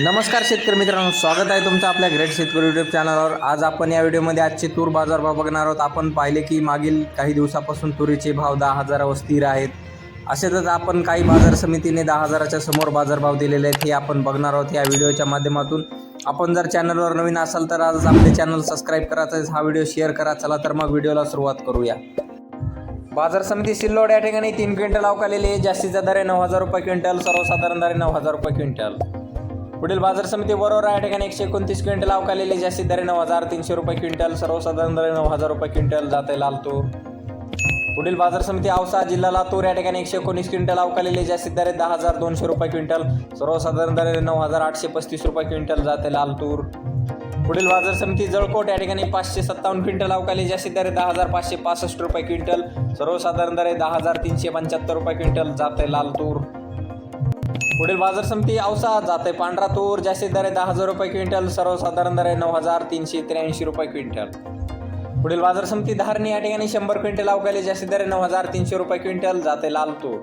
नमस्कार शेतकरी मित्रांनो स्वागत आहे तुमचं आपल्या ग्रेट शेतकरी युट्यूब चॅनलवर आज आपण या व्हिडिओमध्ये आजचे तूर बाजारभाव बघणार आहोत. आपण पाहिले की मागील काही दिवसापासून तुरीचे भाव दहा हजारावर स्थिर आहेत. असेच आपण काही बाजार समितीने दहा हजाराच्या समोर बाजारभाव दिलेले आहेत हे आपण बघणार आहोत या व्हिडिओच्या माध्यमातून. आपण जर चॅनलवर नवीन असाल तर आज आपले चॅनल सबस्क्राईब करायचं हा व्हिडिओ शेअर करा. चला तर मग व्हिडिओला सुरुवात करूया. बाजार समिती सिल्लोड या ठिकाणी तीन क्विंटल अवकालेली आहे. जास्तीचा दर आहे नऊ हजार रुपये क्विंटल सर्वसाधारण दर आहे नऊ हजार रुपये क्विंटल. पुढील बाजार समिती बरोबर या ठिकाणी एकशे एकोणतीस क्विंटल अवकालेली जास्तीत दरे नऊ हजार तीनशे रुपये क्विंटल सर्वसाधारण दरे नऊ हजार रुपये क्विंटल जाते लाल तूर पुढील बाजार समिती औसा जिल्हा लातूर या ठिकाणी एकशे एकोणीस क्विंटल अवकालेली आहे. जास्तीत दहा हजार दोनशे रुपये क्विंटल सर्वसाधारण दरे नऊ हजार आठशे पस्तीस रुपये क्विंटल जाते लाल तूर पुढील बाजार समिती जळकोट या ठिकाणी पाचशे सत्तावन्न क्विंटल अवकाली जास्तीत दरे दहा हजार पाचशे पासष्ट रुपये क्विंटल सर्वसाधारण दरे दहा हजार तीनशे पंच्याहत्तर रुपये क्विंटल जाते लाल तूर पुढील बाजार समिती औसा जाते पांढरा तूर जास्तीत दर आहे दहा हजार रुपये क्विंटल सर्वसाधारण दर आहे नऊ हजार तीनशे त्र्याऐंशी रुपये क्विंटल. पुढील बाजार समिती धारणी या ठिकाणी शंभर क्विंटल अवकाली जास्तीत दर आहे नऊ हजार तीनशे रुपये क्विंटल जाते लाल तूर.